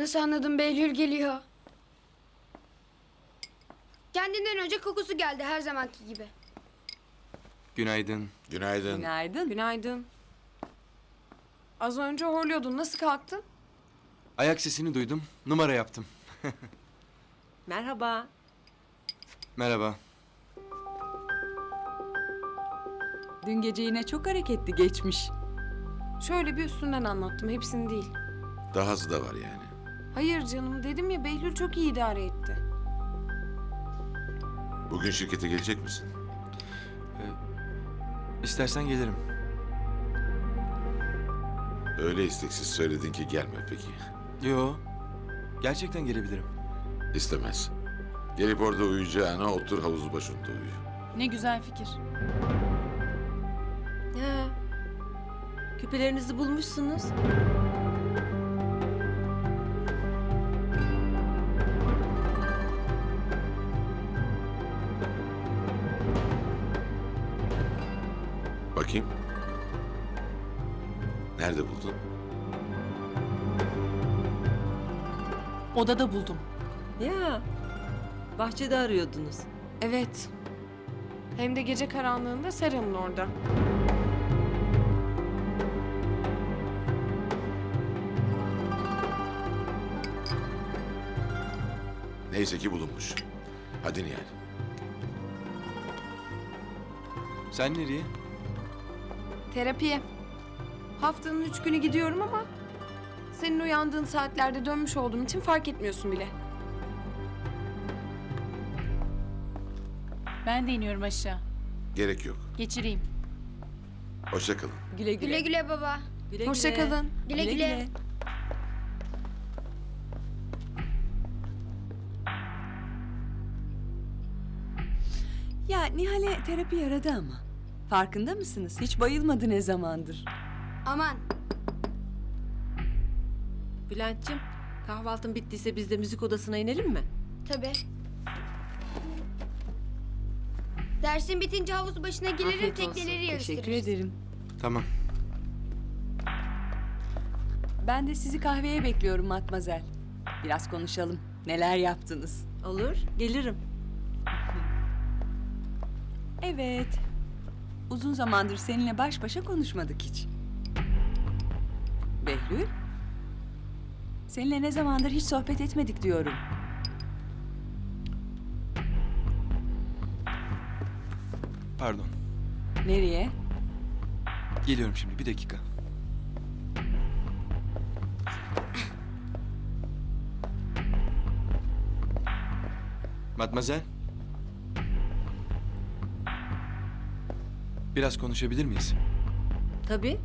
Nasıl anladım Behlül geliyor. Kendinden önce kokusu geldi her zamanki gibi. Günaydın. Günaydın. Günaydın. Günaydın. Az önce horluyordun. Nasıl kalktın? Ayak sesini duydum. Numara yaptım. Merhaba. Merhaba. Dün gece yine çok hareketli geçmiş. Şöyle bir üstünden anlattım. Hepsini değil. Dahası da var yani. Hayır canım. Dedim ya Behlül çok iyi idare etti. Bugün şirkete gelecek misin? İstersen gelirim. Öyle isteksiz söyledin ki gelme peki. Yo. Gerçekten gelebilirim. İstemez. Gelip orada uyuyacağına otur havuz başında uyu. Ne güzel fikir. He. Küpelerinizi bulmuşsunuz. Bakayım. Nerede buldun? Odada buldum. Ya. Bahçede arıyordunuz. Evet. Hem de gece karanlığında Sera'nın orada. Neyse ki bulunmuş. Hadi Nihal. Sen nereye? Terapiye. Haftanın üç günü gidiyorum ama... Senin uyandığın saatlerde dönmüş olduğum için fark etmiyorsun bile. Ben de iniyorum aşağı. Gerek yok. Geçireyim. Hoşça kalın. Güle güle. Güle güle baba. Güle Hoşça güle. kalın. Güle güle. Ya Nihal'e terapi yaradı ama. Farkında mısınız? Hiç bayılmadı ne zamandır. Aman. Bülent'cim kahvaltın bittiyse biz de müzik odasına inelim mi? Tabii. Dersin bitince havuz başına gelirim Afiyet olsun. tekneleri yarıştırırız. Teşekkür ederim. Tamam. Ben de sizi kahveye bekliyorum Matmazel. Biraz konuşalım. Neler yaptınız? Olur gelirim. Evet. Uzun zamandır seninle baş başa konuşmadık hiç. Behlül? Seninle ne zamandır hiç sohbet etmedik diyorum. Pardon. Nereye? Geliyorum şimdi. Bir dakika. Matmazel. Biraz konuşabilir miyiz? Tabii.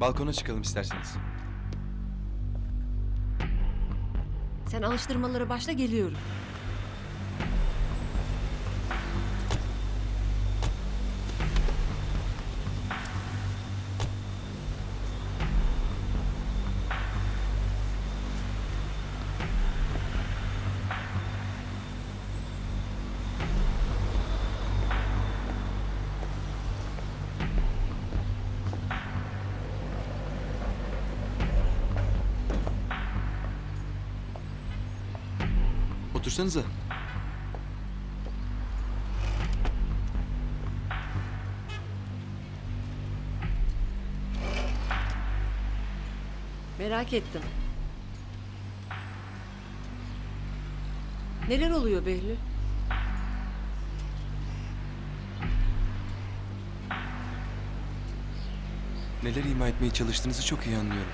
Balkona çıkalım isterseniz. Sen alıştırmalara başla geliyorum. Otursanıza. Merak ettim. Neler oluyor Behlül? Neler ima etmeye çalıştığınızı çok iyi anlıyorum.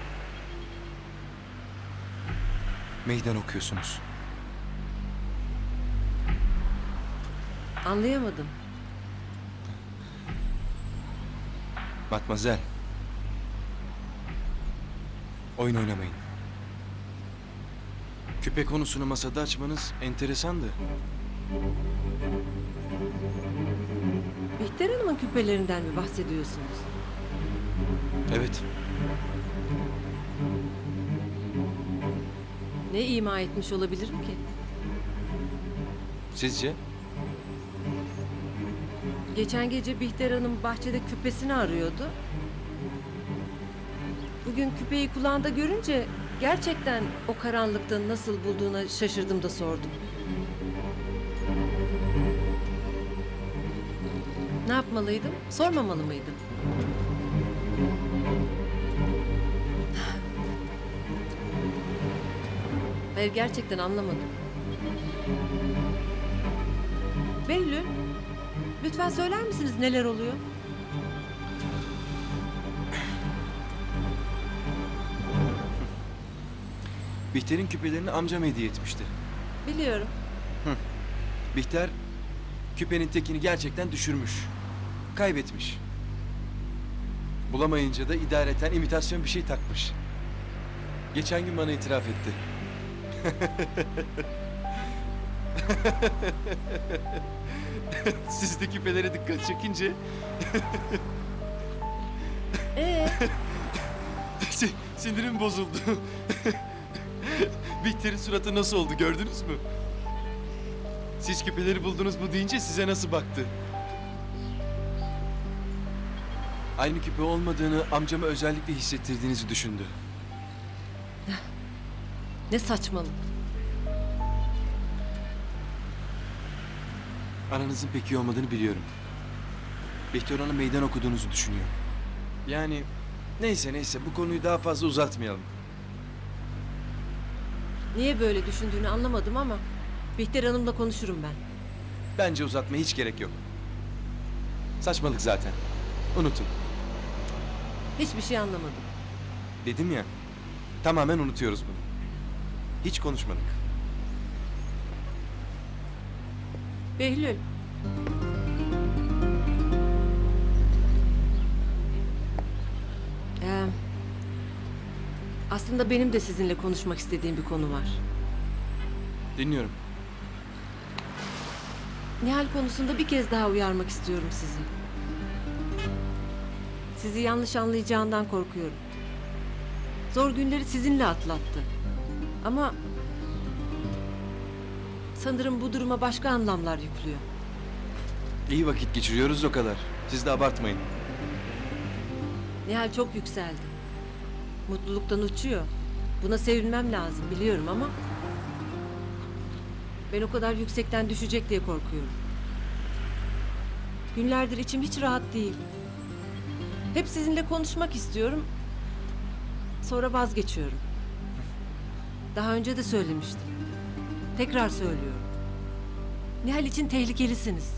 Meydan okuyorsunuz. Anlayamadım. Matmazel. Oyun oynamayın. Küpe konusunu masada açmanız enteresandı. Bihter Hanım'ın küpelerinden mi bahsediyorsunuz? Evet. Ne ima etmiş olabilirim ki? Sizce? Geçen gece Bihter Hanım bahçede küpesini arıyordu. Bugün küpeyi kulağında görünce gerçekten o karanlıkta nasıl bulduğuna şaşırdım da sordum. Ne yapmalıydım? Sormamalı mıydım? Hayır gerçekten anlamadım. Lütfen söyler misiniz neler oluyor? Bihter'in küpelerini amcam hediye etmişti. Biliyorum. Bihter küpenin tekini gerçekten düşürmüş. Kaybetmiş. Bulamayınca da idareten imitasyon bir şey takmış. Geçen gün bana itiraf etti. Siz de küpelere dikkat çekince Ee, si- sinirim bozuldu. Bihter'in suratı nasıl oldu gördünüz mü? Siz küpeleri buldunuz mu deyince size nasıl baktı? Aynı küpe olmadığını amcama özellikle hissettirdiğinizi düşündü. ne saçmalık. Aranızın pek iyi olmadığını biliyorum. Bihter ona meydan okuduğunuzu düşünüyor. Yani neyse neyse bu konuyu daha fazla uzatmayalım. Niye böyle düşündüğünü anlamadım ama Bihter Hanım'la konuşurum ben. Bence uzatmaya hiç gerek yok. Saçmalık zaten. Unutun. Hiçbir şey anlamadım. Dedim ya. Tamamen unutuyoruz bunu. Hiç konuşmadık. Behlül. Ee, aslında benim de sizinle konuşmak istediğim bir konu var. Dinliyorum. Nihal konusunda bir kez daha uyarmak istiyorum sizi. Sizi yanlış anlayacağından korkuyorum. Zor günleri sizinle atlattı. Ama sanırım bu duruma başka anlamlar yüklüyor. İyi vakit geçiriyoruz o kadar. Siz de abartmayın. Nihal çok yükseldi. Mutluluktan uçuyor. Buna sevinmem lazım biliyorum ama... Ben o kadar yüksekten düşecek diye korkuyorum. Günlerdir içim hiç rahat değil. Hep sizinle konuşmak istiyorum. Sonra vazgeçiyorum. Daha önce de söylemiştim. Tekrar söylüyorum. Nihal için tehlikelisiniz.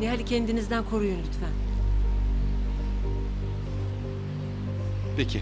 Nihal'i kendinizden koruyun lütfen. Peki.